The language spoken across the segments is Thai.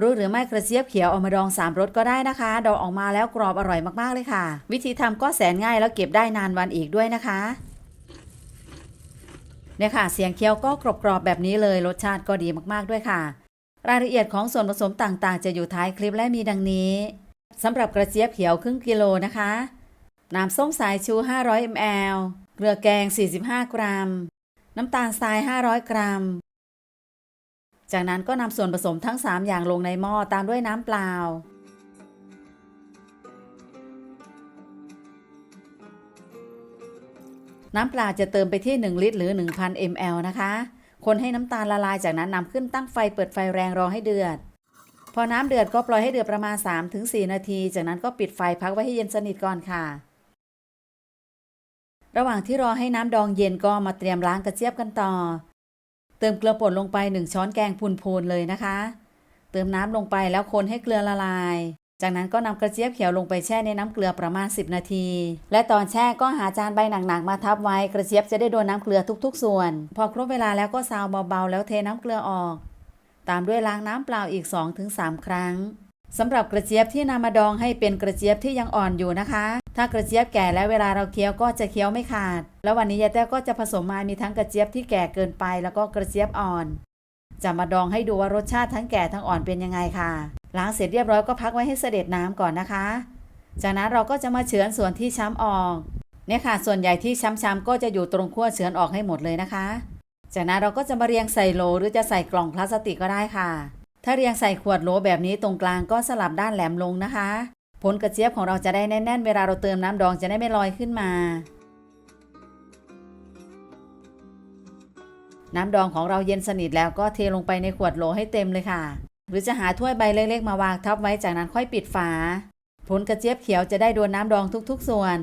รู้หรือไม่กระเจี๊ยบเขียวเอามาดองสามรสก็ได้นะคะ ดองออกมาแล้วกรอบอร่อยมากๆเลยค่ะ วิธีทำก็แสนง่ายแล้วเก็บได้นานวันอีกด้วยนะคะเนี่ยค่ะ เสียงเคี้ยวก็กรอบๆแบบนี้เลยรสชาติก็ดีมากๆด้วยค่ะ รายละเอียดของส่วนผสมต่างๆ จะอยู่ท้ายคลิปและมีดังนี้สำหรับกระเจี๊ยบเขียวครึ่งกิโลนะคะ น้ำส้มสายชู 500 ml เกลือแกง 45 กรัม น้ำตาลทราย 500 กรัม จากนั้นก็นำส่วนผสมทั้ง 3 อย่างลงในหม้อตามด้วยน้ำเปล่า น้ำเปล่าจะเติมไปที่ 1 ลิตรหรือ 1,000 ml นะคะ คนให้น้ำตาลละลายจากนั้นนำขึ้นตั้งไฟเปิดไฟแรงรอให้เดือด พอน้ำเดือดก็ปล่อยให้เดือดประมาณ 3-4 นาที จากนั้นก็ปิดไฟพักไว้ให้เย็นสนิทก่อนค่ะ ระหว่างที่รอให้น้ำดองเย็นก็มาเตรียมล้างกระเจี๊ยบกันต่อ ติมเกลือป่นลงไป 1 ช้อนแกงพูนๆเลยนะคะ เติมน้ำลงไปแล้วคนให้เกลือละลาย จากนั้นก็นำกระเจี๊ยบเขียวลงไปแช่ในน้ำเกลือประมาณ 10 นาที และตอนแช่ก็หาจานใบหนักๆมาทับไว้กระเจี๊ยบจะได้โดนน้ำเกลือทุก ๆ ส่วน พอครบเวลาแล้วก็ซาวเบาๆ แล้วเทน้ำเกลือออก ตามด้วยล้างน้ำเปล่าอีก 2-3 ครั้ง สำหรับกระเจี๊ยบที่นำมาดองให้เป็นกระเจี๊ยบที่ยังอ่อนอยู่นะคะ ถ้ากระเจี๊ยบแก่แล้วเวลาเราเคี้ยวก็จะเคี้ยวไม่ขาด แล้ววันนี้ยายแต้วก็จะผสมมามีทั้งกระเจี๊ยบที่แก่เกินไปแล้วก็กระเจี๊ยบอ่อน จะมาดองให้ดูว่ารสชาติทั้งแก่ทั้งอ่อนเป็นยังไงค่ะ ล้างเสร็จเรียบร้อยก็พักไว้ให้เสด็จน้ำก่อนนะคะ จากนั้นเราก็จะมาเฉือนส่วนที่ช้ำออกเนี่ยค่ะ ส่วนใหญ่ที่ช้ำๆก็จะอยู่ตรงขั้วเฉือนออกให้หมดเลยนะคะ จากนั้นเราก็จะมาเรียงใส่โหลหรือจะใส่กล่องพลาสติกก็ได้ค่ะ ถ้าเรียงใส่ขวดโหลแบบนี้ตรงกลางก็สลับด้านแหลมลงนะคะ ผลกระเจี๊ยบของเราจะได้แน่นๆ เวลาเราเติมน้ำดองจะได้ไม่ลอยขึ้นมา น้ำดองของเราเย็นสนิทแล้วก็เทลงไปในขวดโหลให้เต็มเลยค่ะ หรือจะหาถ้วยใบเล็กๆ มาวางทับไว้จากนั้นค่อยปิดฝา ผลกระเจี๊ยบเขียวจะได้โดนน้ำดองทุกๆ ส่วน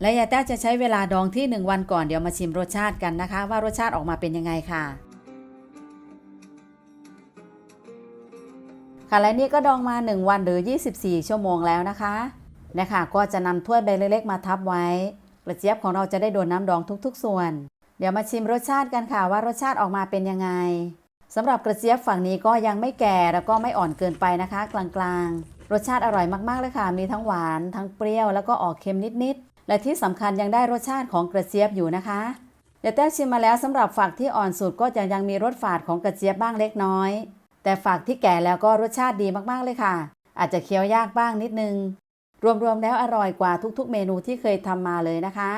และยายแต้วจะใช้เวลาดองที่ 1 วันก่อนเดี๋ยวมาชิมรสชาติกันนะคะ ว่ารสชาติออกมาเป็นยังไงค่ะ ค่ะและนี่ก็ดองมา 1 วันหรือ 24 ชั่วโมงแล้วนะคะนะคะก็จะนำถ้วยใบเล็กๆมาทับไว้กระเจี๊ยบของเราจะได้โดนน้ำดองทุกๆ ส่วน เดี๋ยวมาชิมรสชาติกันค่ะว่ารสชาติออกมาเป็นยังไงสำหรับกระเจี๊ยบฝั่งนี้ก็ยังไม่แก่แล้วก็ไม่อ่อนเกินไปนะคะ กลางๆ รสชาติอร่อยมากๆเลยค่ะ มีทั้งหวานทั้งเปรี้ยวแล้วก็ออกเค็มนิดๆ และที่สำคัญยังได้รสชาติของกระเจี๊ยบอยู่นะคะเดี๋ยวแต้ชิมมาแล้วสำหรับฝักที่อ่อนสุดก็จะยังมีรสฝาดของกระเจี๊ยบบ้างเล็กน้อย แต่ฝักที่แก่แล้วก็รสชาติดีมากๆเลยค่ะ อาจจะเคี้ยวยากบ้างนิดนึง รวมๆแล้วอร่อยกว่าทุกๆ เมนูที่เคยทำมาเลยนะคะ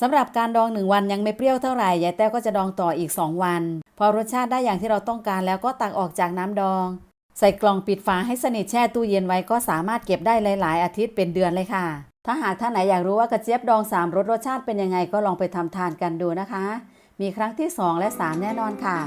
สำหรับการดองหนึ่งวันยังไม่เปรี้ยวเท่าไหร่ยายแต้วก็จะดองต่ออีก 2 วัน พอรสชาติได้อย่างที่เราต้องการแล้วก็ตักออกจากน้ำดอง ใส่กล่องปิดฝาให้สนิทแช่ตู้เย็นไว้ก็สามารถเก็บได้หลาย ๆ อาทิตย์เป็นเดือนเลยค่ะ ถ้าหากท่านไหนอยากรู้ว่ากระเจี๊ยบดองสามรสรสชาติเป็นยังไงก็ลองไปทำทานกันดูนะคะ มีครั้งที่ 2 และ 3 แน่นอนค่ะ